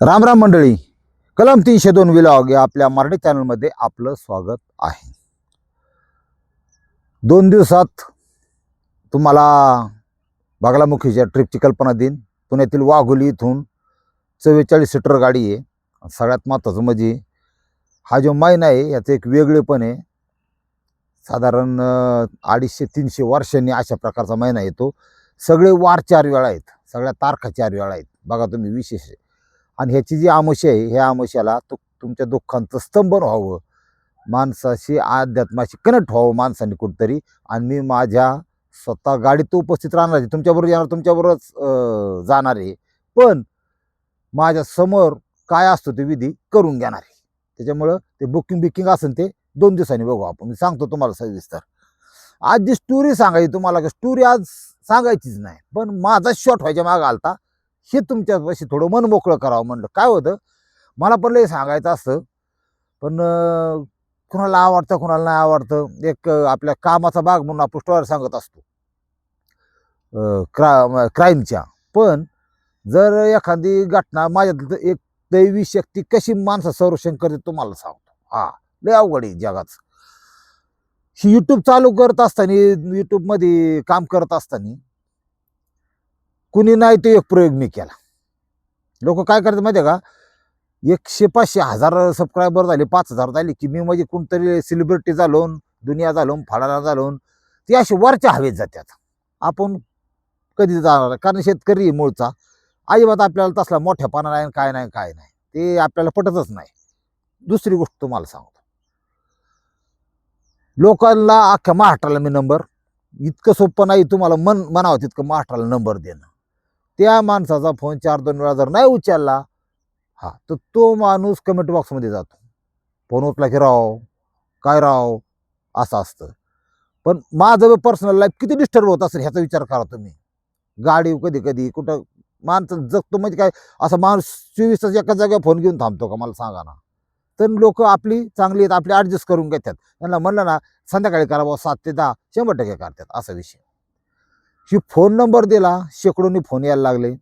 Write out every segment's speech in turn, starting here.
राम राम मंडळी. कलम तीनशे दोन विलॉग या आपल्या मराठी चॅनलमध्ये आपलं स्वागत आहे. दोन दिवसात तुम्हाला बागलामुखीच्या ट्रिपची कल्पना देईन. पुण्यातील वाघोली इथून चव्वेचाळीस सीटर गाडी आहे. सगळ्यात महत्त्वाचं म्हणजे हा जो महिना आहे याचं एक वेगळेपण आहे. साधारण अडीचशे तीनशे वर्षांनी अशा प्रकारचा महिना येतो. सगळे वार चार वेळा आहेत. सगळ्या तारखा चार वेळा आहेत. बघा तुम्ही विशेष. आहे आणि ह्याची जी आमुष्य आहे ह्या आमुष्याला तु तुमच्या दुःखांचं स्तंभन व्हावं. माणसाशी अध्यात्माशी कनेक्ट व्हावं माणसाने कुठंतरी. आणि मी माझ्या स्वतः गाडीत उपस्थित राहणार आहे. तुमच्याबरोबर येणार तुमच्याबरोबरच जाणार आहे. पण माझ्यासमोर काय असतो ते विधी करून घेणार आहे. त्याच्यामुळं ते बुकिंग बिकिंग असेल ते दोन दिवसांनी बघू आपण. मी सांगतो तुम्हाला सविस्तर. आज जी स्टोरी सांगायची तुम्हाला स्टोरी आज सांगायचीच नाही. पण माझा शॉट व्हायच्या मागं आलता. हे तुमच्यापाशी थोडं मन मोकळं करावं म्हणलं. काय होतं? मला पण लई सांगायचं असतं. पण कुणाला आवडतं कुणाला नाही आवडतं एक आपल्या कामाचा भाग म्हणून आपण स्टोरी सांगत असतो. क्रा क्राईमच्या पण जर एखादी घटना माझ्यात एक दैवी शक्ती कशी माणसं संरक्षण करते तुम्हाला सांगतो. हा लय अवघड आहे जगाचं. ही यूट्यूब चालू करत असताना यूट्यूबमध्ये काम करत असताना कुणी नाही ते एक प्रयोग मी केला. लोक काय करतात माहिती आहे का? एकशे पाचशे हजार सबस्क्रायबर झाले पाच हजार झाले की मी म्हणजे कोणतरी सेलिब्रिटी झालो दुनिया झालो फाडाला झालो ते असे वरच्या हवेत जातात. आपण कधी जाणार कारण शेतकरी मूळचा. अजिबात आपल्याला तसला मोठ्या पाना नाही काय नाही काय नाही. ते आपल्याला पटतच नाही. दुसरी गोष्ट तुम्हाला सांगतो. लोकांना अख्ख्या महाराष्ट्राला मी नंबर इतकं सोपं नाही तुम्हाला मन म्हणावं तितकं महाराष्ट्राला नंबर देणं. त्या माणसाचा फोन चार दोन वेळा जर नाही उचलला हा तर तो माणूस कमेंट बॉक्समध्ये जातो. फोन उचला की राव काय राव? असं असतं. पण माझं पर्सनल लाईफ किती डिस्टर्ब होत असेल ह्याचा विचार करा तुम्ही. गाडी कधी कधी कुठं माणसं जगतो म्हणजे काय असं माणूस चोवीस तास एका जागेवर फोन घेऊन थांबतो का मला सांगा ना. तर लोक आपली चांगली आहेत आपली ॲडजस्ट करून घेतात. त्यांना म्हणलं ना संध्याकाळी करा बुवा सात ते दहा शंभर टक्के करतात असा विषय. ही फोन नंबर दिला शेकडोनी फोन यायला लागले.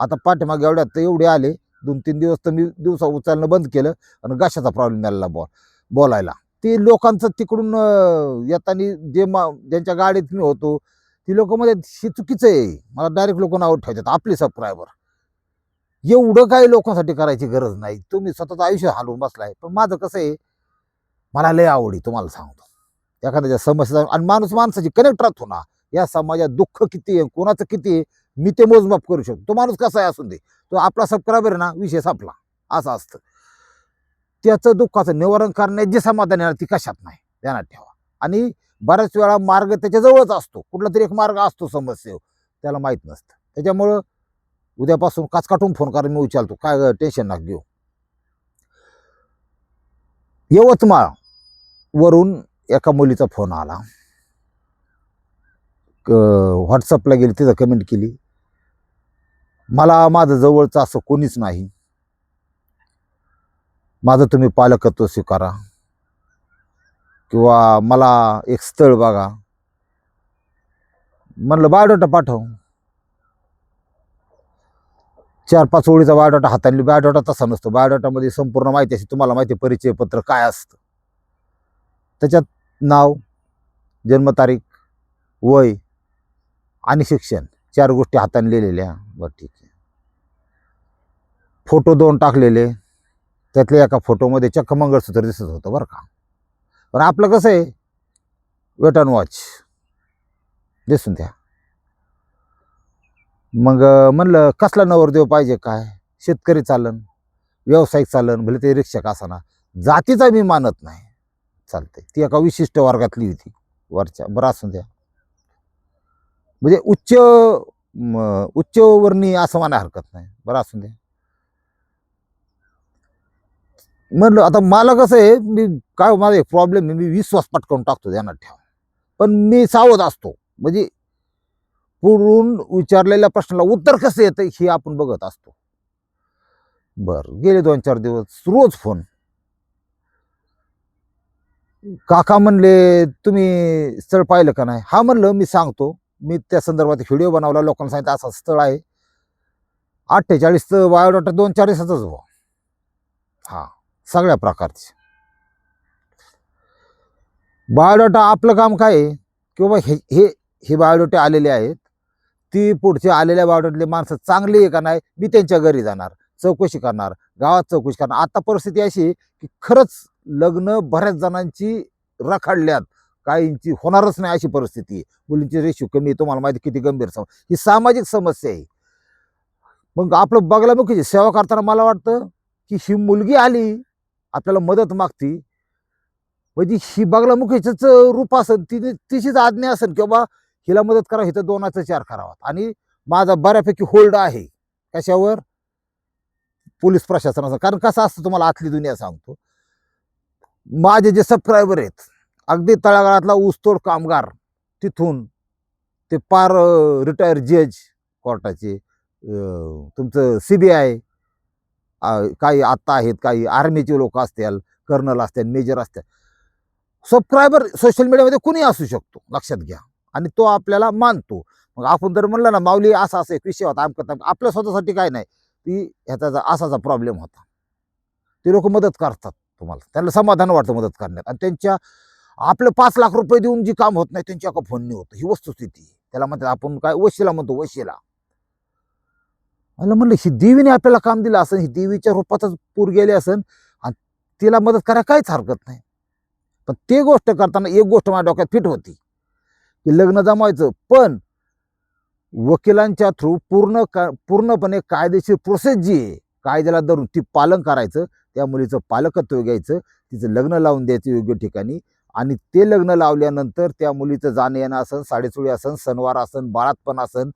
आता पाठीमागे एवढ्यात तर एवढे आले दोन तीन दिवस तर मी दिवसा उचलणं बंद केलं आणि घशाचा प्रॉब्लेम यायला बॉ बोलायला. ते लोकांचं तिकडून येताना जे मा ज्यांच्या गाडीत मी होतो ती लोक मध्ये हे चुकीचं आहे. मला डायरेक्ट लोक नाव ठेवतात. आपले सबस्क्रायबर एवढं काही लोकांसाठी करायची गरज नाही. तुम्ही स्वतःचं आयुष्य हालवून बसलाय. पण माझं कसं आहे मला लय आवडी तुम्हाला सांगतो. एखाद्याच्या समस्या आणि माणूस माणसाची कनेक्ट राहतो ना या समाजात दुःख किती आहे कोणाचं किती आहे मी ते मोजमाप करू शकतो. तो माणूस कसा आहे असून दे. तो आपला सबस्क्रायबर ना विषय संपला. असं असतं. त्याचं दुःखाचं निवारण करण्यात जे समाधान येणार ती कशात नाही? ध्यानात ठेवा. आणि बऱ्याच वेळा मार्ग त्याच्याजवळच असतो. कुठला तरी एक मार्ग असतो समस्ये त्याला माहीत नसतं. त्याच्यामुळं उद्यापासून काच काटून फोन करा मी विचारतो काय टेन्शन ना घेऊ. यवतमाळ वरून एका मुलीचा फोन आला. व्हॉट्सअपला गेली तिथं कमेंट केली. मला माझं जवळचं असं कोणीच नाही. माझं तुम्ही पालकत्व स्वीकारा. किंवा मला एक स्थळ बघा. म्हणलं बायोडाटा पाठव. चार पाच ओळीचा बायोडाटा हाताने बायोडाटा तसा नसतो. बायोडाटामध्ये संपूर्ण माहिती असते तुम्हाला माहिती आहे परिचय पत्र काय असतं. त्याच्यात नाव जन्मतारीख वय आणि शिक्षण. चार गोष्टी हाताने लिहिलेल्या. बरं ठीक आहे. फोटो दोन टाकलेले. त्यातल्या एका फोटोमध्ये चक्क मंगळसूत्र दिसत होतं बरं का? पण आपलं कसं आहे? वेट अँड वॉच दिसून द्या. मग म्हणलं कसला नवरदेव पाहिजे काय? शेतकरी चालन व्यावसायिक चालन भले ते रिक्षक असाना. जातीचा मी मानत नाही. चालते ती एका विशिष्ट वर्गातली होती. वरच्या बरं असून द्या. म्हणजे उच्च उच्च वर्णी असं म्हणायला हरकत नाही. बरं असून द्या म्हणलं आता मला कसं आहे मी काय माझा एक प्रॉब्लेम आहे मी विश्वास पटकावून टाकतो ध्यानात ठेवा. पण मी सावध असतो. म्हणजे पुढून विचारलेल्या प्रश्नाला उत्तर कसं येतं हे आपण बघत असतो. बरं गेले दोन चार दिवस रोज फोन काका म्हणले तुम्ही स्थळ पाहिलं का नाही? हा म्हणलं मी सांगतो. मी त्या संदर्भात व्हिडिओ बनवला लोकांना सांगितलं असं स्थळ आहे. अठ्ठेचाळीसचं बायोडाटा दोन चार दिवसाचाच हां. हो. सगळ्या प्रकारचे. बायोडाटा आपलं काम काय आहे? की बाबा हे हे हे बायोडाटे आलेले आहेत. ती पुढचे आलेल्या बायोडाटले माणसं चांगली आहे का नाही मी त्यांच्या घरी जाणार चौकशी करणार गावात चौकशी करणार. आता परिस्थिती अशी आहे की खरंच लग्न बऱ्याच जणांची रखडल्यात. काहींची होणारच नाही अशी परिस्थिती आहे. मुलींची रेशो कमी आहे तुम्हाला माहिती किती गंभीर सम ही सामाजिक समस्या आहे. मग आपलं बगलामुखीची सेवा करताना मला वाटतं की ही मुलगी आली आपल्याला मदत मागती. म्हणजे ही बगलामुखीच रूप असेल तिने तिचीच आज्ञा असेल की बाबा हिला मदत करा हिथं दोनाचा चार करावा आणि माझा बऱ्यापैकी होल्ड आहे. कशावर? पोलीस प्रशासनाचा. कारण कसं असतं तुम्हाला आतली दुनिया सांगतो. माझे जे सबस्क्रायबर आहेत अगदी तळागाळातला ऊसतोड कामगार तिथून ते पार रिटायर जज कोर्टाचे तुमचं सी बी आय काही आत्ता आहेत काही आर्मीचे लोक असतील कर्नल असतील मेजर असतील. सबस्क्रायबर सोशल मीडियामध्ये कुणी असू शकतो लक्षात घ्या. आणि तो आपल्याला मानतो. मग आपण जर म्हणलं ना माऊली असा असं एक विषय होता आमका आपल्या स्वतःसाठी काय नाही ती ह्याचा असाचा प्रॉब्लेम होता. ते लोक मदत करतात तुम्हाला त्यांना समाधान वाटतं मदत करण्यात. आणि त्यांच्या आपलं पाच लाख रुपये देऊन जी काम होत नाही त्यांच्या का फोन नाही होतं. ही वस्तुस्थिती. त्याला म्हणतात आपण काय वशिला म्हणतो वशिला. मला म्हणलं ही देवीने आपल्याला काम दिलं असेल ही देवीच्या रूपातच पूर गेले असेल आणि तिला मदत करायला काहीच हरकत नाही. पण ते गोष्ट करताना एक गोष्ट माझ्या डोक्यात फिट होती की लग्न जमायचं पण वकिलांच्या थ्रू पूर्ण का पूर्णपणे कायदेशीर प्रोसेस जी आहे कायद्याला धरून ती पालन करायचं त्या मुलीचं पालकत्व घ्यायचं तिचं लग्न लावून द्यायचं योग्य ठिकाणी आणि ते लग्न लावल्यानंतर त्या मुलीचं जाणं येणं असन साडेचोळी असन सणवार असन बाळातपण असन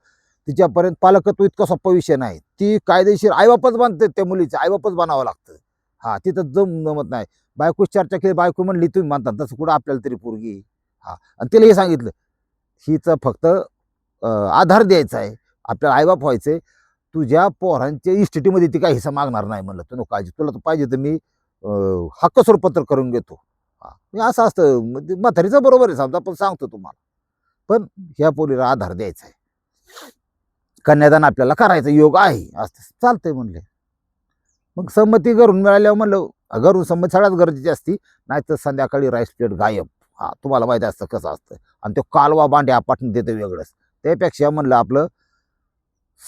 तिच्यापर्यंत पालकत्व इतका सोपा विषय नाही. ती कायदेशीर आईबापच बांधते त्या मुलीचे आईबापच बनावं लागतं. हां तिथं जम जमत नाही. बायको चर्चा केली बायको म्हणली तुम्ही मानता तसं कुठं आपल्याला तरी पोरगी? हां आणि तिला हे सांगितलं हिचं फक्त आधार द्यायचा आहे. आपल्याला आईबाप आहे तुझ्या पोरांच्या इस्टेटीमध्ये ती काही हिस्सा मागणार नाही म्हणलं. तू नको काळजी तुला तर पाहिजे तर मी हक्क स्वरूपत्र करून घेतो. हा. हे असं असतं. म्हणजे म्हातारीचं बरोबर आहे समजा पण सांगतो तुम्हाला. पण ह्या पोरीला आधार द्यायचा आहे. कन्यादान आपल्याला करायचं योग आहे. असं चालतंय म्हणले. मग संमती घरून मिळाल्यावर म्हणलं घरून संमती सगळ्यात गरजेची असती. नाहीतर संध्याकाळी राईस प्लेट गायब. हा तुम्हाला माहिती असतं कसं असतं. आणि तो कालवा बांडे पाठवून देतं वेगळंच. त्यापेक्षा म्हणलं आपलं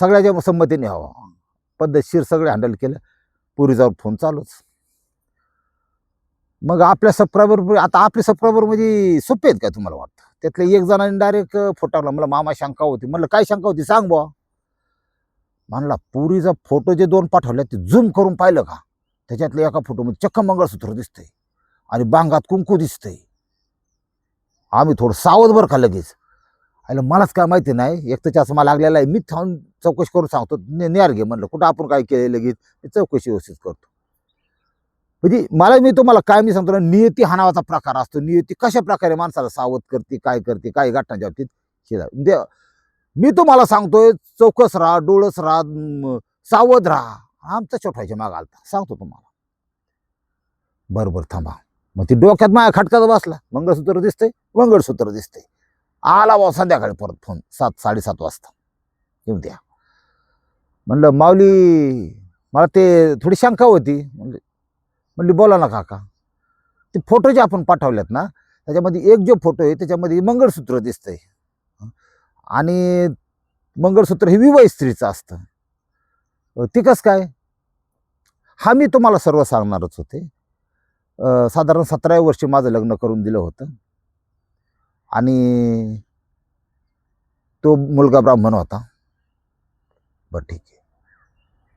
सगळ्याच्या संमतीने हवं. पद्धतशीर सगळे हँडल केलं. पुरीचा फोन चालूच. मग आपल्या सबस्क्रायबर आता आपले सबस्क्रायबर म्हणजे सोपे आहेत काय तुम्हाला वाटतं? त्यातले एक जणांनी डायरेक्ट फोटावला मला मामा शंका होती. म्हणलं काय शंका होती? सांग बुवा. म्हणला पुरीचा फोटो जे दोन पाठवले ते झूम करून पाहिलं का? त्याच्यातल्या एका फोटोमध्ये चक्क मंगळसूत्र दिसतंय आणि बांगात कुंकू दिसतंय. आम्ही थोडं सावध बरं का लगेच? आयला मलाच काय माहिती नाही. एक तर चष्मा लागलेला आहे. मी थांबून चौकशी करून सांगतो. ने नेर घे. म्हणलं कुठं आपण काय केलं लगेच? मी चौकशी व्यवस्थित करतो. म्हणजे मला मी तुम्हाला काय मी सांगतो ना नियती हा नावाचा प्रकार असतो. नियती कशा प्रकारे माणसाला सावध करते काय करते काय घटनाच्या बाबतीत हे म्हणजे मी तुम्हाला सांगतोय चौकस राहा डोळस राहा सावध राहा. आमचा छोटायच्या माग आलता. सांगतो तुम्हाला. बरं बरं थांबा. मग ती डोक्यात माझ्या खटकाचा बसला. मंगळसूत्र दिसतंय मंगळसूत्र दिसतंय. आला बा संध्याकाळी परत फोन सात साडेसात वाजता. येऊन द्या. म्हणलं माऊली मला ते थोडी शंका होती. म्हणजे म्हणली बोला ना काका. ते फोटो जे आपण पाठवलेत ना त्याच्यामध्ये एक जो फोटो आहे त्याच्यामध्ये मंगळसूत्र दिसतंय. आणि मंगळसूत्र हे विवाह स्त्रीचं असतं. ती कसं काय? हा मी तुम्हाला सर्व सांगणारच होते. साधारण सतराव्या वर्षी माझं लग्न करून दिलं होतं. आणि तो मुलगा ब्राह्मण होता. बरं ठीक आहे.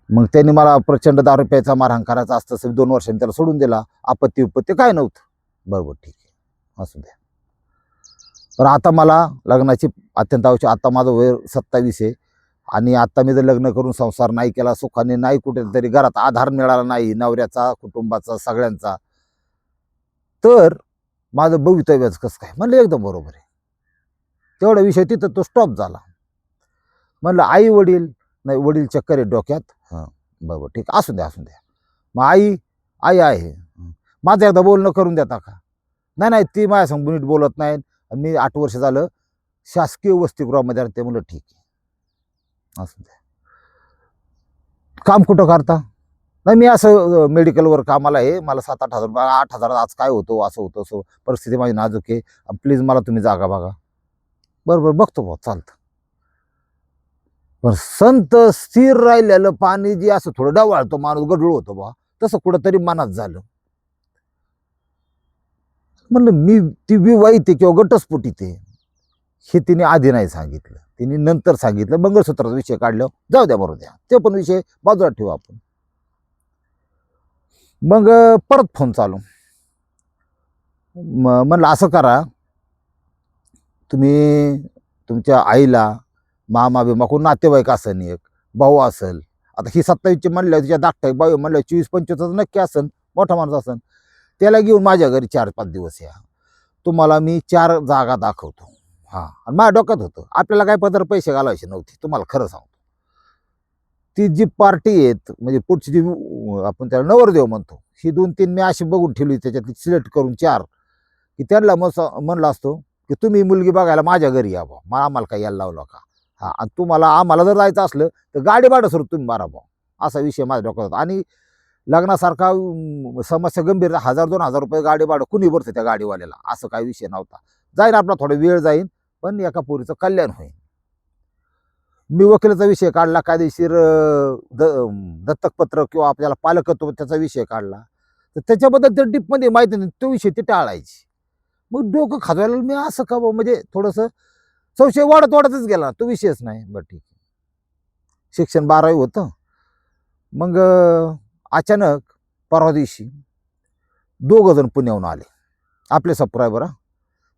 मग त्यांनी मला प्रचंड दहा रुपयाचा मारहाण करायचा असतं सर दोन वर्षांनी त्याला सोडून दिला. आपत्ती उपत्ती काय नव्हतं. बरोबर ठीक आहे. असू द्या. पण आता मला लग्नाची अत्यंत आवश्यक आता माझं वय सत्तावीस आहे. आणि आता मी जर लग्न करून संसार नाही केला सुखाने नाही कुठेतरी घरात आधार मिळाला नाही नवऱ्याचा कुटुंबाचा सगळ्यांचा तर माझं भवितव्यच कसं काय? म्हणलं एकदम बरोबर आहे. तेवढा विषय तिथं तो स्टॉप झाला. म्हणलं आई वडील नाही वडील चक्कर आहे डोक्यात. हां. बरोबर ठीक. असू द्या असू द्या. मग आई आई आहे. माझं एकदा बोलणं करून देता का? नाही नाही ती माझ्या संग नीट बोलत नाही. मी आठ वर्ष झालं शासकीय वसतिगृहामध्ये राहते म्हणलं ठीक आहे. असू द्या. काम कुठं करता? नाही मी असं मेडिकलवर कामाला आहे. मला सात आठ हजार आठ हजार आज काय होतो असं होतं असं परिस्थिती माझी नाजूक आहे. प्लीज मला तुम्ही जागा बघा. बरं बरं बघतो भाऊ चालतं. पण संत स्थिर राहिलेलं पाणी जे असं थोडं डावाळतो माणूस गडूळ होतो बा तसं कुठंतरी मनात झालं. म्हणलं मी ती विवाहित किंवा गटस्फुटी ते हे तिने आधी नाही सांगितलं. तिने नंतर सांगितलं मंगळसूत्राचा विषय काढल्यावर जाऊ द्या बरोबर द्या ते पण विषय बाजूला ठेवू आपण. मग परत फोन चालू. म्हणलं असं करा तुम्ही तुमच्या आईला मामा बिमा कोण नातेवाईक असेल एक भाऊ असेल. आता ही सत्तावीसची म्हणल्यावर तिच्या धाकटा बाई म्हणलं चोवीस पंचवीस नक्की असेल मोठा माणूस असेल त्याला घेऊन माझ्या घरी चार पाच दिवस या. तुम्हाला मी चार जागा दाखवतो. हां आणि माझ्या डोक्यात होतं. आपल्याला काय पदर पैसे घालायचे नव्हते तुम्हाला खरं सांगतो. ती जी पार्टी आहेत म्हणजे पुढची जी आपण त्याला नवरदेव म्हणतो ही दोन तीन मी अशी बघून ठेवली त्याच्यातली सिलेक्ट करून चार. की त्यांना मग म्हणला असतो की तुम्ही मुलगी बघायला माझ्या घरी या बा मला आम्हाला काही यायला लावलं का हा आणि तुम्हाला आम्हाला जर जायचं असलं तर गाडी भाडं सर तुम्ही मारा भाऊ असा विषय माझ्या डोक्यात होता. आणि लग्नासारखा समस्या गंभीर हजार दोन हजार रुपये गाडी भाडं कुणी भरतं त्या गाडीवाल्याला? असं काही विषय नव्हता. जाईन आपला थोडा वेळ जाईन पण एका पोरीचं कल्याण होईल मी वकिलाचा विषय काढला कायदेशीर द दत्तकपत्र किंवा आपल्याला पालकत्व त्याचा विषय काढला. तर त्याच्याबद्दल तर डीपमध्ये माहिती नाही तो विषय ते टाळायची. मग डोकं खाजवायला मी असं का म्हणजे थोडंसं संशय वाढत वाढतच गेला. तो विषयच नाही. बरं ठीक शिक्षण बारावी होतं. मग अचानक परवा दिवशी दोघं जण पुण्याहून आले. आपले सबस्क्रायबर हा.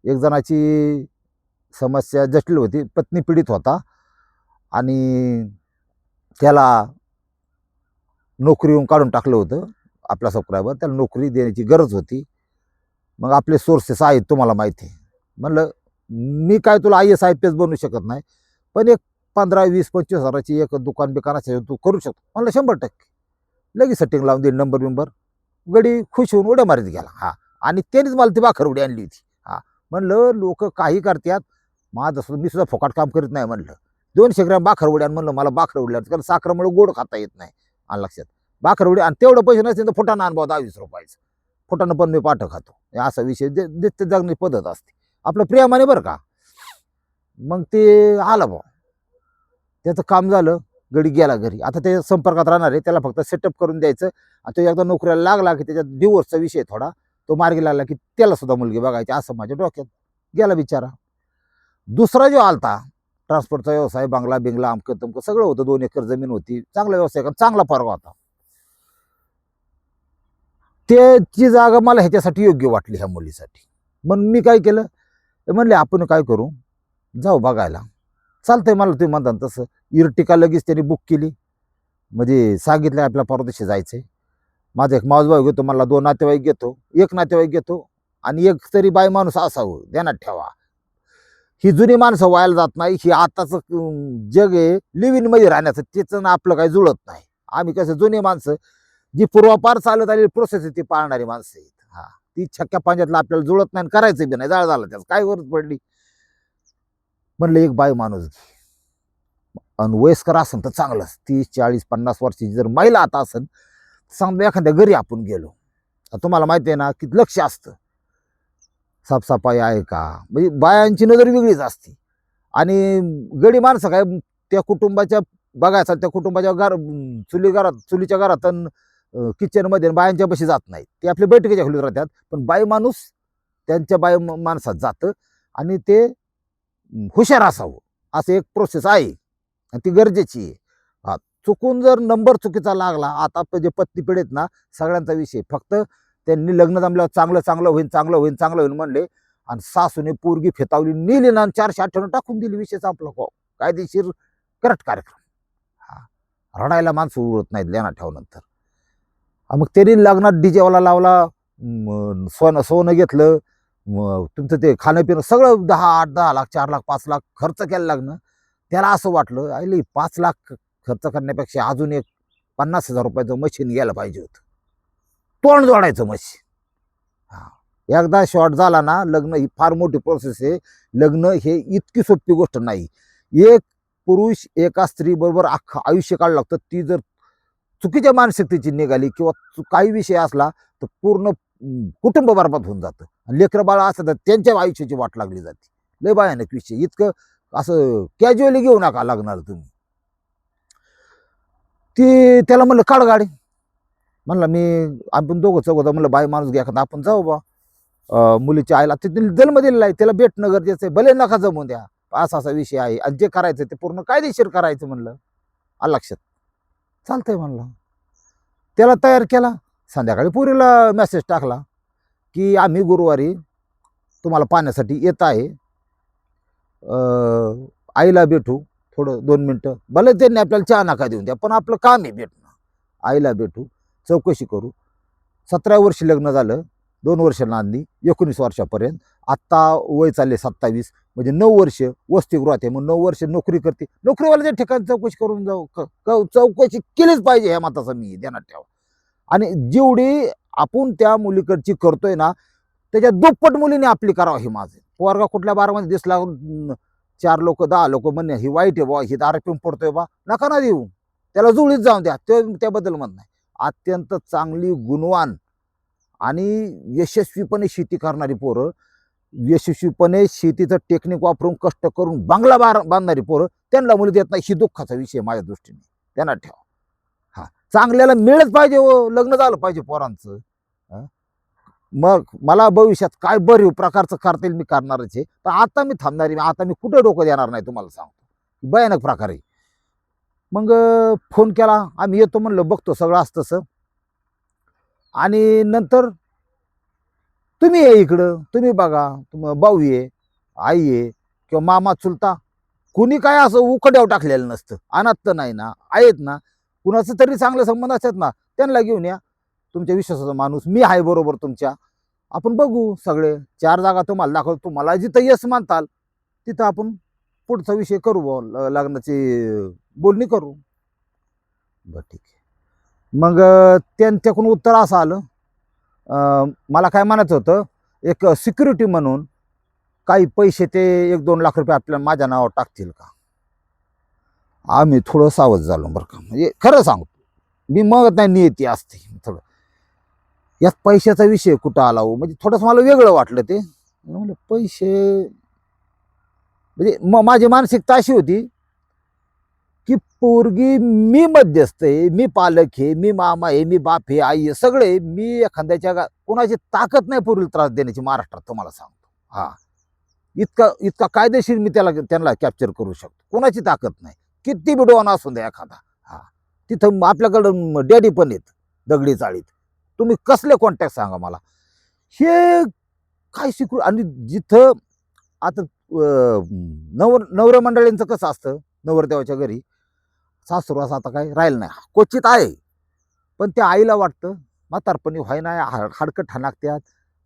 एक जणाची समस्या जटिल होती. पत्नी पीडित होता. आणि त्याला नोकरीहून काढून टाकलं होतं. आपला सबस्क्रायबर त्याला नोकरी देण्याची गरज होती. मग आपले सोर्सेस आहेत तुम्हाला माहिती आहे. म्हणलं मी काय तुला I S I P S बनवू शकत नाही पण एक पंधरा वीस पंचवीस हजाराची एक दुकान बिकान असेल तू करू शकतो. म्हणलं शंभर टक्के. लगेच सेटिंग लावून देईल नंबर बिंबर. गडी खुश होऊन उड्या मारीत गेला. हां. आणि त्यानेच मला ती बाखर उडी आणली होती. हां. म्हणलं लोक काही करतात. माझं सुद्धा मी सुद्धा फोकाट काम करीत नाही म्हणलं. दोनशे ग्रॅम बाखर उड्या म्हणलं मला बाखर उडल्या कारण साखरमुळे गोड खाता येत नाही. आणि लक्षात. बाखर उडी आणि. तेवढं पैसे नसतील तर फुटानं अनुभव दहावीस रुपयाचं. फुटानं पण मी पाठ खातो. हे असा विषय जे जगण्याची पद्धत असते. आपलं प्रेमाने बरं का. मग ते आलं भाऊ त्याचं काम झालं गडी गेला घरी. आता ते संपर्कात राहणार आहे त्याला फक्त सेटअप करून द्यायचं. आणि तो एकदा नोकरीला लागला की त्याच्यात डिवोर्सचा विषय थोडा. तो मार्गी लागला की त्याला सुद्धा मुलगी बघायची असं माझ्या डोक्यात गेला बिचारा. दुसरा जो आलता ट्रान्सपोर्टचा व्यवसाय बांगला बिंगला अमकं तमकं सगळं होतं. दोन एकर जमीन होती. चांगला व्यवसाय कारण चांगला परवा होता. त्याची जागा मला ह्याच्यासाठी योग्य वाटली ह्या मुलीसाठी. मग मी काय केलं ते म्हणले आपण काय करू? जाऊ बघायला. चालतंय मला तुम्ही म्हणता तसं. इर्टिका लगेच त्यांनी बुक केली. म्हणजे सांगितलं आपल्या परदेशी जायचंय. माझा एक मावसभाऊ घेतो मला दोन नातेवाईक घेतो. एक नातेवाईक घेतो आणि एक तरी बाई माणूस असावं. ध्यानात ठेवा. ही जुनी माणसं व्हायला जात नाही. ही आताचं जग आहे. लिव्हिनमध्ये राहण्याचं. त्याचं ना आपलं काही जुळत नाही. आम्ही कसं जुनी माणसं जी पूर्वापार चालत आलेली प्रोसेस आहे ती पाळणारी माणसं आहेत. ती छक्क्या पांज्यातलं आपल्याला जुळत नाही आणि करायचं बी नाही. जाळ झाला त्याच. काय गरज पडली? म्हणलं एक बाई माणूस घे. आणि वयस्कर असेल तर चांगलंच. तीस चाळीस पन्नास वर्षाची जर महिला आता असेल समजा एखाद्या घरी आपण गेलो. तुम्हाला माहिती आहे ना की लक्ष असतं. साफसफाई आहे का? म्हणजे बायांची नजर वेगळीच असते. आणि गडी माणसं काय त्या कुटुंबाच्या बघायचा त्या कुटुंबाच्या घर चुली घरात चुलीच्या घरात किचनमध्ये बायांच्या पशी जात नाहीत. ते आपल्या बैठकीच्या खोलीत राहतात पण बाई माणूस त्यांच्या बाई म- माणसात जातं आणि ते हुशार असावं. असं एक प्रोसेस आहे. आणि ती गरजेची आहे. हा चुकून जर नंबर चुकीचा लागला आता आपलं जे पत्नी पिढीत ना सगळ्यांचा विषय फक्त त्यांनी लग्न जमल्यावर चांगलं चांगलं होईल चांगलं होईल चांगलं होईल म्हणले आणि सासूने पोरगी फेतावली नेली ना आणि चारशे अठ्ठ्याण्णव टाकून दिली विषय संपला. को कायदेशीर करट कार्यक्रम. हा रडायला माणसं उरत नाहीत लेना ठेवनंतर. मग त्यांनी लग्नात डीजेवाला लावला सोनं सोनं घेतलं तुमचं ते खाणं पिणं सगळं दहा आठ दहा लाख चार लाख पाच लाख खर्च केला लागणं त्याला असं वाटलं आईली पाच लाख खर्च करण्यापेक्षा अजून एक पन्नास हजार रुपयाचं मशीन घ्यायला पाहिजे होतं. तोंड जोडायचं मशीन हां. एकदा शॉर्ट झाला ना लग्न ही फार मोठी प्रोसेस आहे. लग्न हे इतकी सोपी गोष्ट नाही. एक पुरुष एका स्त्रीबरोबर अख्खं आयुष्य काढलं लागतं. ती जर चुकीच्या मानसिकतेची निघाली किंवा काही विषय असला तर पूर्ण कुटुंब बरबाद होऊन जातं. आणि लेकरं बाळा असं तर त्यांच्या आयुष्याची वाट लागली जाते. लय भयानक विषय. इतकं असं कॅज्युअली घेऊ नका लागणार तुम्ही. ती त्याला म्हणलं काढ गाडी. म्हणलं मी आपण दोघं चौघं म्हणलं बाई माणूस घ्या का आपण जाऊ बा. मुलीच्या आईला ते जन्म दिलेला आहे त्याला भेटणं गरजेचं आहे. भले नका जमून द्या. असा असा विषय आहे. आणि जे करायचं ते पूर्ण कायदेशीर करायचं म्हणलं. आ लक्षात? चालतंय म्हणलं. त्याला तयार केला. संध्याकाळी पुरीला मेसेज टाकला की आम्ही गुरुवारी तुम्हाला पाहण्यासाठी येत आहे. आईला भेटू. थोडं दोन मिनटं. भले त्यांनी आपल्याला चहा नाका देऊन द्या पण आपलं काम आहे भेटणं. आईला भेटू. चौकशी करू. सतरा वर्ष लग्न झालं. दोन वर्ष नांदणी एकोणीस वर्षापर्यंत. आत्ता वय चालले सत्तावीस म्हणजे नऊ वर्ष वसतिगृहात आहे. मग नऊ वर्ष नोकरी करते. नोकरीवाल्याच्या ठिकाणी चौकशी करून जाऊ क- चौकशी केलीच पाहिजे ह्या मताचा मी ध्यानात ठेवा. आणि जेवढी आपण त्या मुलीकडची करतोय ना त्याच्या दुप्पट मुलीने आपली करावं हे माझं. पोरगा कुठल्या बारामध्ये दिसला चार लोक दहा लोक म्हणणे ही वाईट आहे बा ही दार पिऊन पडतोय बा नका ना देऊ. त्याला जुळीत जाऊन द्या. ते त्याबद्दल म्हणणं नाही अत्यंत चांगली गुणवान आणि यशस्वीपणे शेती करणारी पोरं यशस्वीपणे शेतीचं टेक्निक वापरून कष्ट करून बांगला बार बांधणारी पोरं त्यांना मुली देत नाही. ही दुःखाचा विषय माझ्या दृष्टीने. त्यांना ठेवा. हा. चांगल्याला मिळत पाहिजे हो. लग्न झालं पाहिजे पोरांचं. मग मला भविष्यात काय बरे प्रकारचं करता येईल मी करणारच आहे. पण आता मी थांबणार आहे. आता मी कुठे डोकं देणार नाही तुम्हाला सांगतो. भयानक प्रकार आहे. मग फोन केला. आम्ही येतो म्हणलं बघतो सगळं असतं तसं आणि नंतर तुम्ही ये इकडं तुम्ही बघा तुम भाऊ ये आई आहे किंवा मामा चुलता कुणी काय असं उकड्याव टाकलेलं नसतं अनाथ तर नाही ना आहेत ना कुणाचं तरी चांगले संबंध असतात ना त्यांना घेऊन या. तुमच्या विश्वासाचा माणूस मी आहे बरोबर तुमच्या. आपण बघू सगळे चार जागा तुम्हाला दाखवतो तुम्हाला जिथं यश मानताल तिथं आपण पुढचा विषय करू लग्नाची बोलणी करू. बरं ठीक आहे. मग त्यांच्याकडून उत्तर असं आलं. मला काय म्हणायचं होतं एक सिक्युरिटी म्हणून काही पैसे ते एक दोन लाख रुपये आपल्या माझ्या नावावर टाकतील का? आम्ही थोडं सावध झालो बरं का. म्हणजे खरं सांगतो मी मग नाही नियती असते. थोडं यात पैशाचा विषय कुठं आला हो? म्हणजे थोडंसं मला वेगळं वाटलं ते. म्हणजे पैसे म्हणजे म माझी मानसिकता अशी होती की पोरगी मी मध्यस्थ आहे मी पालक आहे मी मामा आहे मी बाप आहे आई आहे सगळे मी एखाद्याच्या गा कोणाची ताकद नाही पोरीला त्रास देण्याची महाराष्ट्रात तुम्हाला सांगतो. हां. इतका इतका कायदेशीर मी त्याला त्यांना कॅप्चर करू शकतो. कोणाची ताकद नाही. किती बिडवाना असून द्या एखादा. हां. तिथं आपल्याकडं डॅडी पण आहेत दगडी चाळीत. तुम्ही कसले कॉन्टॅक्ट सांगा मला. हे काय शिकू आणि जिथं आता नवर नवरमंडळींचं कसं असतं नवरदेवाच्या घरी सासरू असं आता काही राहिलं नाही. क्वचित आहे. पण त्या आईला वाटतं म्हातारपणी व्हाय नाही हाड हाडकं ठाणाकत्यात.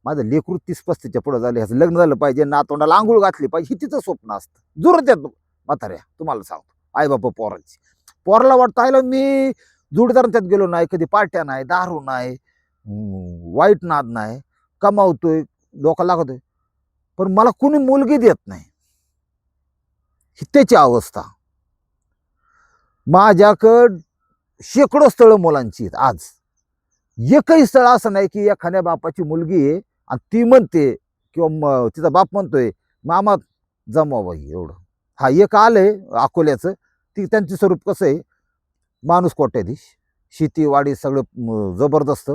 माझं लेकरू तीस पस्तीच्या पुढं झाले ह्याचं लग्न झालं पाहिजे नातोंडाला आंघोळ घातली पाहिजे ही तिचं स्वप्न असतं. जुरत त्यात म्हाताऱ्या तुम्हाला सांगतो. आई बापा पोरांची. पोराला वाटतं आईला मी जोडीदार त्यात गेलो नाही कधी पार्ट्या नाही दारू नाही वाईट नाद नाही कमावतोय लोकांना लागतोय. पण मला कुणी मुलगी देत नाही. ही त्याची अवस्था. माझ्याकड शेकडो स्थळं मुलांची आहेत आज. एकही स्थळ असं नाही की एखाद्या बापाची मुलगी आहे आणि ती म्हणते किंवा तिचा बाप म्हणतोय मामा जमवा बाई एवढं. हा एक आलंय अकोल्याचं. ती त्यांचे स्वरूप कसं आहे? माणूस कोट्याधीश शेतीवाडी सगळं जबरदस्त.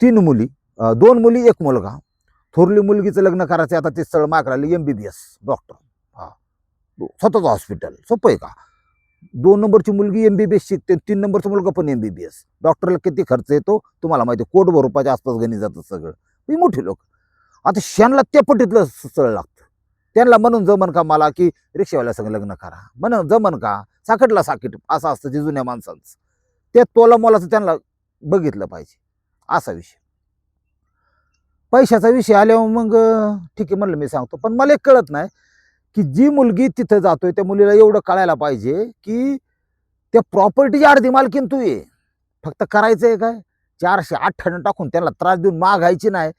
तीन मुली दोन मुली एक मुलगा. थोरली मुलगीचं लग्न करायचं आता ते स्थळ माग राहिले M B B S doctor हा. स्वतःचं हॉस्पिटल सोपं आहे का? दोन नंबरची मुलगी एम बी बी एस शिकते तीन नंबरचा मुलगा पण एम बी बी एस डॉक्टरला किती खर्च येतो? तुम्हाला माहिती आहे, कोटभर रुपयाच्या आसपास गणी जातं सगळं. ही मोठी लोक. आता श्यांना त्या पटीतलं सळ लागतं. त्यांना म्हणून जमन का मला की रिक्षावाल्या संग लग्न करा. म्हणून जमन का? साकटला साकीट असं असतं जे जुन्या माणसांचं. ते तोला मोलाचं त्यांना बघितलं पाहिजे. असा विषय. पैशाचा विषय आल्यावर मग ठीक आहे म्हणलं मी सांगतो. पण मला एक कळत नाही की जी मुलगी तिथं जातोय त्या मुलीला एवढं कळायला पाहिजे की त्या प्रॉपर्टीची अर्धी मालकीन तू ये. फक्त करायचंय काय? चारशे अठ्ठ्याण्णव टाकून त्यांना त्रास देऊन मागायची नाही.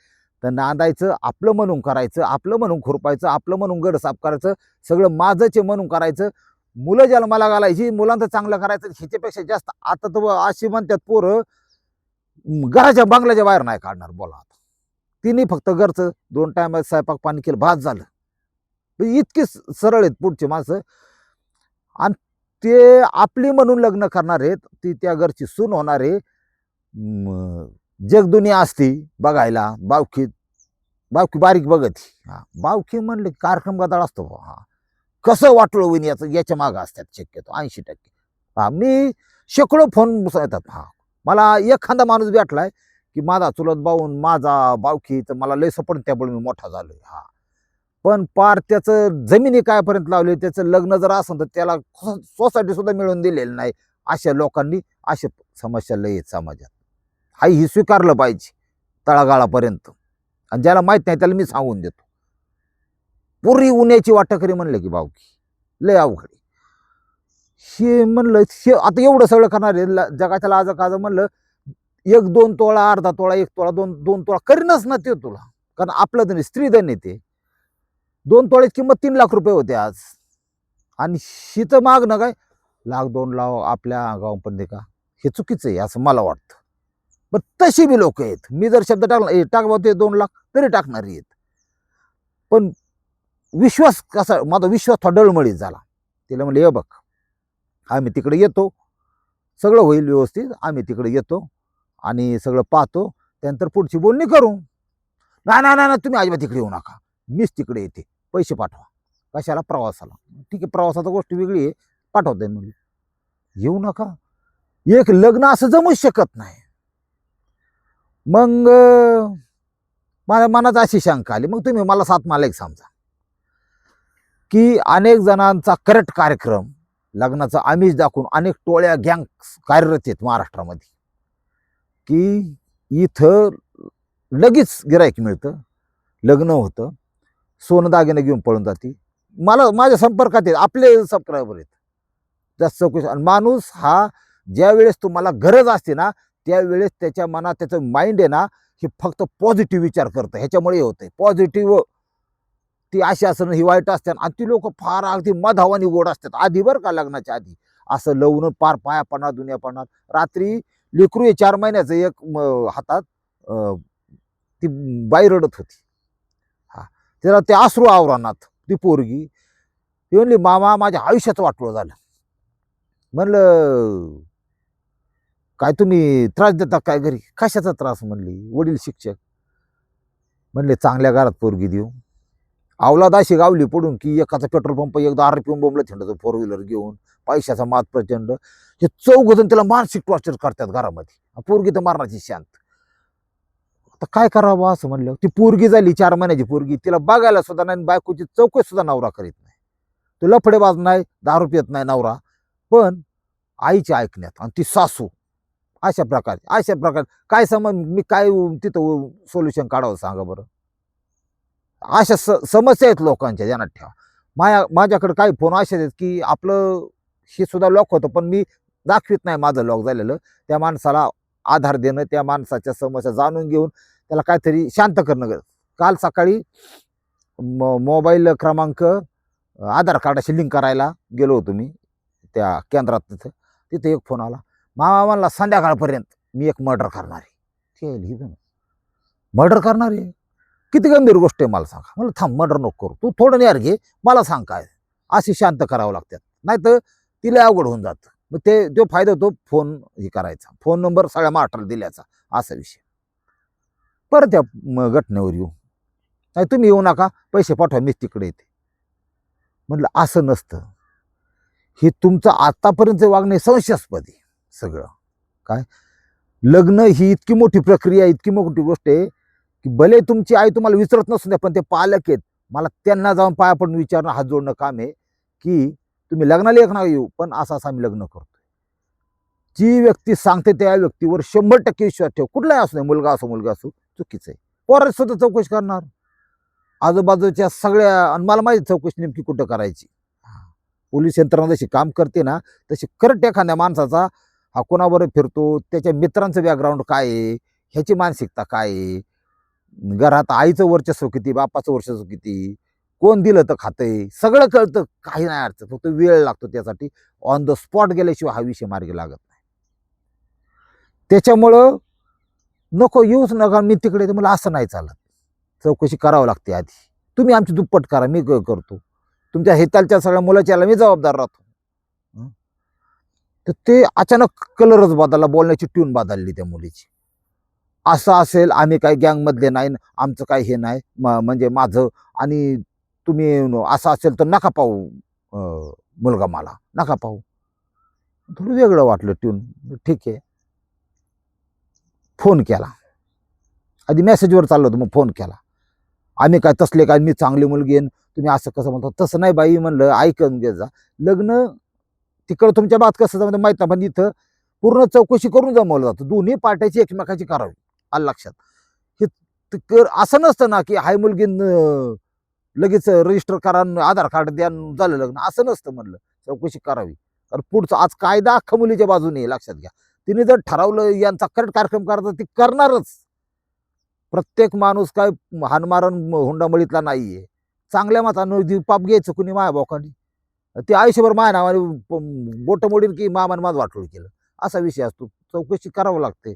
तर नांदायचं आपलं म्हणून करायचं आपलं म्हणून खुरपायचं आपलं म्हणून गड साफ करायचं सगळं माझंचे म्हणून करायचं. मुलं जन्माला घालायची मुलांचं चांगलं करायचं ह्याच्यापेक्षा जास्त आता तर अशी म्हणतात पोरं घराच्या बंगल्याच्या बाहेर नाही काढणार बोला आता. तिने फक्त घरचं दोन टायमात स्वयंपाक पाणी केलं भात झालं. म्हणजे इतकी सरळ आहेत पुढची माणसं. आणि ते आपली म्हणून लग्न करणार आहेत ती त्या घरची सून होणार आहे. जगदुनिया असती बघायला बावकी बावकी बारीक बघत हां. बावकी म्हणले कार्यक्रम गदाळ असतो भाऊ हां. कसं वाटलं होईन याचं याच्या मागं असतात शक्यतो ऐंशी टक्के. हां मी शेकडो फोन येतात हां. मला एखादा माणूस भेटलाय की माझा चुलत भाऊन माझा बावकी तर मला लय सपन त्यामुळे मी मोठा झालो आहे हां. पण पार त्याचं जमिनी कायपर्यंत लावली त्याचं लग्न जर असेल तर त्याला सोसायटी सुद्धा मिळवून दिलेली नाही. अशा लोकांनी अशा समस्या लय आहेत समाजात. हा ही स्वीकारलं पाहिजे तळागाळापर्यंत. आणि ज्याला माहीत नाही त्याला मी सांगून देतो. पुरी उन्याची वाटकरी म्हणलं की बावकी लय अवघड आहे. हे म्हणलं हे आता एवढं सगळं करणार आहे जगाच्या लाज काज म्हणलं एक दोन तोळा अर्धा तोळा एक तोळा दोन दोन तोळा करीनच ना ते तुला. कारण आपलं धन स्त्री धन येते दोन तोळ्याची किंमत तीन लाख रुपये होते आज. आणि शीचं मागणं काय? लाख दोन लाख आपल्या गावापर्यंत का? हे चुकीचं आहे असं मला वाटतं. पण तशी बी लोक आहेत. मी जर शब्द टाकला ए टाक ते दोन लाख तरी टाकणारी आहेत. पण विश्वास कसा माझा विश्वास थोडा डळमळीत झाला. तिला म्हणलं हे बघ आम्ही तिकडे येतो. सगळं होईल व्यवस्थित. आम्ही तिकडे येतो आणि सगळं पाहतो. त्यानंतर पुढची बोलणी करू. नाही ना नाही तुम्ही अजिबात तिकडे येऊ नका. मीच तिकडे येते. पैसे पाठवा. कशाला प्रवासाला? ठीक आहे प्रवासाचा गोष्ट वेगळी आहे. पाठवते मुली येऊ नका. एक लग्न असं जमूच शकत नाही. मग माझ्या मनात अशी शंका आली. मग तुम्ही मला सात मला एक समजा. की अनेक जणांचा करेक्ट कार्यक्रम लग्नाचा आमिष दाखवून अनेक टोळ्या गँग कार्यरत आहेत महाराष्ट्रामध्ये. की इथं लगेच गिरायक मिळतं लग्न होतं. सोनं दागिनं घेऊन पळून जाते. मला माझ्या संपर्कात आहेत आपले सबस्क्रायबर आहेत. जास्त चौकशी आणि माणूस हा ज्या वेळेस तुम्हाला गरज असते ना त्यावेळेस त्याच्या मनात त्याचं माइंड आहे ना हे फक्त पॉझिटिव्ह विचार करतं. ह्याच्यामुळे हे होतंय. पॉझिटिव्ह ती अशी असणं ही वाईट असतात आणि ती लोक फार अगदी मधावानी गोड असतात. आधी बरं का लग्नाच्या आधी. असं लवणं पार पाया पडणार दुनिया पडणार रात्री लेकरू हे चार महिन्याचं एक म, हातात ती बाई रडत होती. तिला ते आश्रू आवरानात ती पोरगी. ती म्हणली मामा माझ्या आयुष्याचं वाटलं झालं. म्हणलं काय तुम्ही त्रास देता काय घरी? कशाचा त्रास? म्हणली वडील शिक्षक. म्हणले चांगल्या घरात पोरगी देऊ. अवलाद अशी गावली पडून की एकाचा पेट्रोल पंप एकदा आर पिऊन बोंबलं थंडाचं फोर व्हीलर घेऊन पैशाचा मात प्रचंड. हे चौघ जण त्याला मानसिक टॉर्चर करतात घरामध्ये. पोरगी तर मारण्याची शांत. आता काय करावं असं म्हणलं ती पोरगी झाली चार महिन्याची पोरगी तिला बघायला सुद्धा नाही आणि बायकोची चौकशी सुद्धा नवरा करीत नाही. तो लफडेबाज नाही दारू पियत नाही नवरा. पण आईच्या ऐकण्यात आणि ती सासू अशा प्रकारे अशा प्रकारे. काय समज मी काय तिथं सोल्युशन काढावं सांगा बरं? अशा स समस्या आहेत लोकांच्या ध्यानात ठेवा. माझ्या माझ्याकडे काही फोन असे आहेत की आपलं हे सुद्धा लॉक होतं पण मी दाखवित नाही माझं लॉक झालेलं. त्या माणसाला आधार देणं त्या माणसाच्या समस्या जाणून घेऊन त्याला काहीतरी शांत करणं गरज काल सकाळी मोबाईल क्रमांक आधार कार्डाशी लिंक करायला गेलो होतो मी त्या केंद्रात तिथं. तिथे एक फोन आला मामा म्हणला संध्याकाळपर्यंत मी एक मर्डर करणार आहे. ते मर्डर करणार आहे? किती गंभीर गोष्ट आहे मला सांगा. मला थांब मर्डर नको करू. तू थोडं नेर घे मला सांग काय अशी शांत करावं लागतात. नाही तर तिला अवघड होऊन जातं. मग ते तो फायदा होतो फोन हे करायचा. फोन नंबर सगळ्या महाराष्ट्राला दिल्याचा असा विषय. परत त्या म- घटनेवर येऊ. नाही तुम्ही येऊ नका पैसे पाठवा मीच तिकडे येते. म्हटलं असं नसतं. हे तुमचं आत्तापर्यंत वागणे संशयास्पद आहे सगळं. काय? लग्न ही इतकी मोठी प्रक्रिया आहे, इतकी मोठी गोष्ट आहे की भले तुमची आई तुम्हाला विचारत नसून द्या पण ते पालक आहेत. मला त्यांना जाऊन पाया पडून विचारणं हात जोडणं काम आहे की तुम्ही लग्नाला एक ना येऊ पण असं असं आम्ही लग्न करतो जी व्यक्ती सांगते त्या व्यक्तीवर शंभर टक्के विश्वास ठेव. कुठलाही असू नये मुलगा असो मुलगा असो चुकीचं आहे. पोरात सुद्धा चौकशी करणार. आजूबाजूच्या सगळ्या आणि मला माहिती चौकशी नेमकी कुठं करायची. पोलीस यंत्रणा जशी काम करते ना तशी करट एखाद्या माणसाचा हा कोणाबरोबर फिरतो त्याच्या मित्रांचं बॅकग्राऊंड काय आहे ह्याची मानसिकता काय आहे घरात आईचं वर्चस्व किती बापाचं वर्चस्व किती कोण दिलं तर खातंय? सगळं कळतं. काही नाही अडचण. फक्त वेळ लागतो त्यासाठी. ऑन द स्पॉट गेल्याशिवाय हा विषय मार्गी लागत नाही. त्याच्यामुळं नको येऊच नका. मी तिकडे तर मला असं नाही चालत. चौकशी करावं लागते आधी. तुम्ही आमची दुप्पट करा. मी करतो. तुमच्या हेतालच्या सगळ्या मुलाच्याला मी जबाबदार राहतो. तर ते अचानक कलरच बदलला. बोलण्याची ट्यून बदलली त्या मुलीची. असं असेल आम्ही काही गँगमधले नाही. आमचं काही हे नाही. म्हणजे माझं आणि तुम्ही असं असेल तर नका पाहू मुलगा मला. नका पाहू. थोडं वेगळं वाटलं ट्यून ठीक आहे. फोन केला. आधी मेसेजवर चाललो होतो मग फोन केला. आम्ही काय तसले काय मी चांगली मुलगी आहे तुम्ही असं कसं म्हणता? तसं नाही बाई म्हणलं ऐकून घे जा. लग्न तिकडं तुमच्या बात कसं जमतं माहीत नाही पण इथं पूर्ण चौकशी करून जमवलं जातं. दोन्ही पार्ट्याची एकमेकाची करावी आलं लक्षात. हे कर असं नसतं ना की हाय मुलगी लगेच रजिस्टर करा आधार कार्ड द्या झालं लग्न. असं नसतं म्हणलं. चौकशी करावी. कारण पुढचं आज कायदा अख्खा मुलीच्या बाजूने आहे, लक्षात घ्या. तिने जर ठरवलं यांचा करेक्ट कार्यक्रम करायचा ती करणारच. प्रत्येक माणूस काय हानमारण हुंडामळीतला नाहीये. चांगल्या मतानं जी पाप घ्यायचं कुणी माया बोकांनी ते आयुष्यभर माया नावाने बोट मोडीन की मामाने माझं वाटोळ केलं. असा विषय असतो. चौकशी करावं लागते.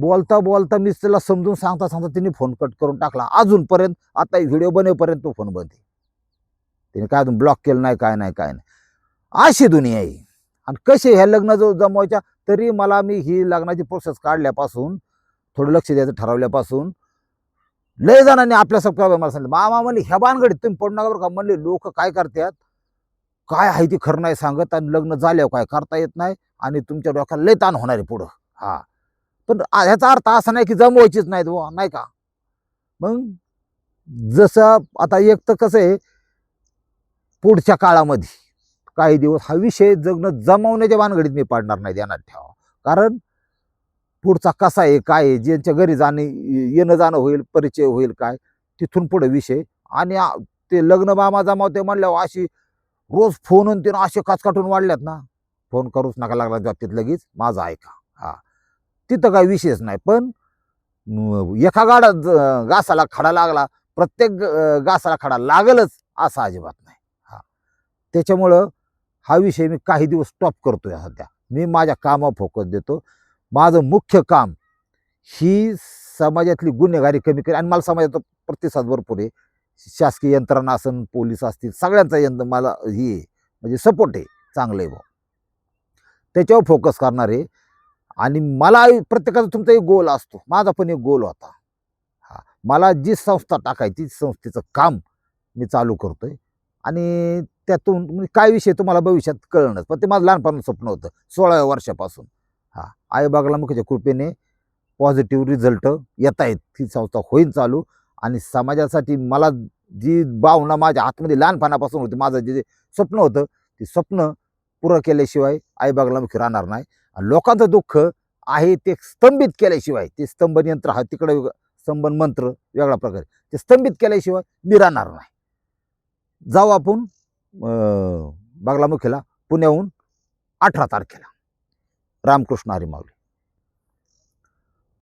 बोलता बोलता मीच त्याला समजून सांगता सांगता तिने फोन कट करून टाकला. अजूनपर्यंत आता व्हिडिओ बनेपर्यंत तो फोन बंद तिने काय अजून ब्लॉक केलं नाही काय नाही काय नाही. अशी दुनिया आहे आणि कसे ह्या लग्न जो जमवायच्या तरी मला मी ही लग्नाची प्रोसेस काढल्यापासून थोडं लक्ष द्यायचं ठरवल्यापासून लय जणांनी आपल्या सबस्क्रायबर मला सांगितलं. मामा म्हणले ह्या बानगडीत तुम्ही पडू नका बरं का. म्हणले लोक काय करतात? काय आहे ती खरं नाही सांगत आणि लग्न झाल्यावर काय करता येत नाही आणि तुमच्या डोक्याला लय ताण होणार आहे पुढं. हा. पण ह्याचा अर्थ असा नाही की जमवायचीच नाहीत बुवा नाही का? मग जसं आता एक तर कसं आहे पुढच्या काळामध्ये काही दिवस हा विषय जगणं जमवण्याच्या भानगडीत मी पाडणार नाही ध्यानात ठेवा. कारण पुढचा कसा आहे काय आहे ज्यांच्या घरी जाणे येणं जाणं होईल परिचय होईल काय तिथून पुढे विषय. आणि ते लग्न मामा जमावते म्हणल्यावर अशी रोज फोन आणि ते असे काचकाटून वाढल्यात ना. फोन करूच नका लागला बाबतीत लगेच माझा ऐका. तिथं काही विषयच नाही. पण एका गाडा ज- घासाला खडा लागला प्रत्येक ग- घासाला खडा लागलच असं अजिबात नाही. हा. त्याच्यामुळं हा विषय मी काही दिवस स्टॉप करतोय सध्या. मी माझ्या कामावर फोकस देतो. माझं मुख्य काम ही समाजातली गुन्हेगारी कमी करी आणि मला समाजाचा प्रतिसाद भरपूर आहे. शासकीय यंत्रणा असन पोलीस असतील सगळ्यांचा यंत्र मला ही आहे. म्हणजे सपोर्ट आहे चांगलं आहे भाऊ त्याच्यावर फोकस करणार आहे आणि मला प्रत्येकाचा तुमचा एक गोल असतो. माझा पण एक गोल होता. हा मला जी संस्था टाकायची संस्थेचं काम मी चालू करतोय. आणि त्यातून म्हणजे काय विषय तुम्हाला भविष्यात कळणंच पण ते माझं लहानपणाचं स्वप्न होतं. सोळाव्या वर्षापासून. हा आई मुख्याच्या कृपेने पॉझिटिव्ह रिझल्ट येत आहेत ही संस्था होईल चालू. आणि समाजासाठी मला जी भावना माझ्या आतमध्ये लहानपणापासून होती माझं जे स्वप्न होतं ते स्वप्न पुरं केल्याशिवाय आई मुखी मुख्य राहणार नाही. लोकांचं दुःख आहे ते स्तंभित केल्याशिवाय ते स्तंभन यंत्र हा तिकडे वेगळं, स्तंभन मंत्र वेगळ्या प्रकारे. ते स्तंभित केल्याशिवाय मी राहणार नाही. जाऊ आपण बागलामुखीला पुण्याहून अठरा तारखेला. रामकृष्ण हरी माऊली.